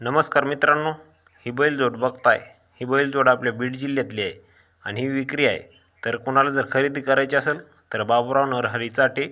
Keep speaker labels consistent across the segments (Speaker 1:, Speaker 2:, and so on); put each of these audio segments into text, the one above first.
Speaker 1: नमस्कार मित्रांनो ही बैलजोड बघताय. ही बैलजोड आपल्या बीड जिल्ह्यातली आहे आणि ही विक्री आहे. तर कोणाला जर खरेदी करायची असेल तर बाबुराव नरहरी चाटे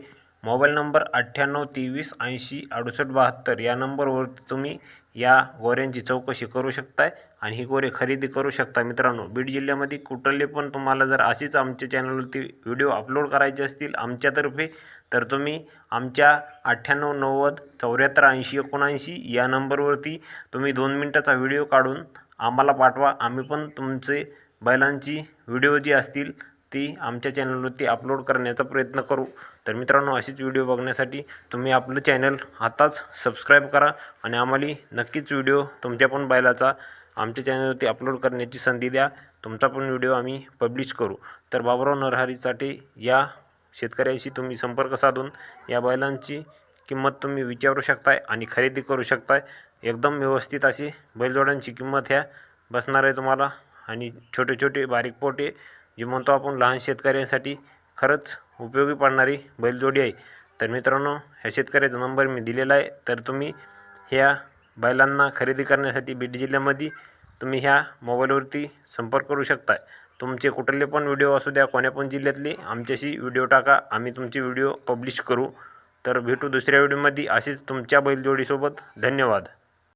Speaker 1: मोबाईल नंबर अठ्ठ्याण्णव तेवीस ऐंशी अडुसष्ट बहात्तर या नंबरवर तुम्ही या गोऱ्यांची चौकशी करू शकताय आणि ही गोरे खरेदी करू शकता. मित्रांनो बीड जिल्ह्यामध्ये कुठले पण तुम्हाला जर अशीच आमच्या चॅनलवरती व्हिडिओ अपलोड करायचे असतील आमच्यातर्फे तर तुम्ही आमच्या अठ्ठ्याण्णव नव्वद चौऱ्याहत्तर ऐंशी एकोणऐंशी या नंबरवरती तुम्ही दोन मिनटाचा व्हिडिओ काढून आम्हाला पाठवा. आम्ही पण तुमचे बैलांची व्हिडिओ जी असतील ती आमच्या चॅनलवरती अपलोड करण्याचा प्रयत्न करू. तर मित्रांनो असेच व्हिडिओ बघण्यासाठी तुम्ही आपलं चॅनल आताच सबस्क्राईब करा आणि आम्हाला नक्कीच व्हिडिओ तुमच्या पण बैलाचा आमच्या चॅनलवरती अपलोड करण्याची संधी द्या. तुमचा पण व्हिडिओ आम्ही पब्लिश करू. तर बाबुराव नरहरीसाठी या शेतकऱ्यांशी तुम्ही संपर्क साधून या बैलांची किंमत तुम्ही विचारू शकताय आणि खरेदी करू शकताय. एकदम व्यवस्थित अशी बैलजोड्यांची किंमत ह्या बसणार आहे तुम्हाला. आणि छोटे छोटे बारीक पोटे जी म्हणतो आपण लहान शेतकऱ्यांसाठी खरंच उपयोगी पडणारी बैलजोडी आहे. तर मित्रांनो ह्या शेतकऱ्याचा नंबर मी दिलेला आहे. तर तुम्ही ह्या बैलांना खरेदी करण्यासाठी बीड जिल्ह्यामध्ये तुम्ही ह्या मोबाईलवरती संपर्क करू शकता. तुमचे कुठले पण व्हिडिओ असू द्या कोण्या पण जिल्ह्यातले आमच्याशी व्हिडिओ टाका. आम्ही तुमचे व्हिडिओ पब्लिश करू. तर भेटू दुसऱ्या व्हिडिओमध्ये. अशीच तुमच्या बैलजोडीसोबत. धन्यवाद.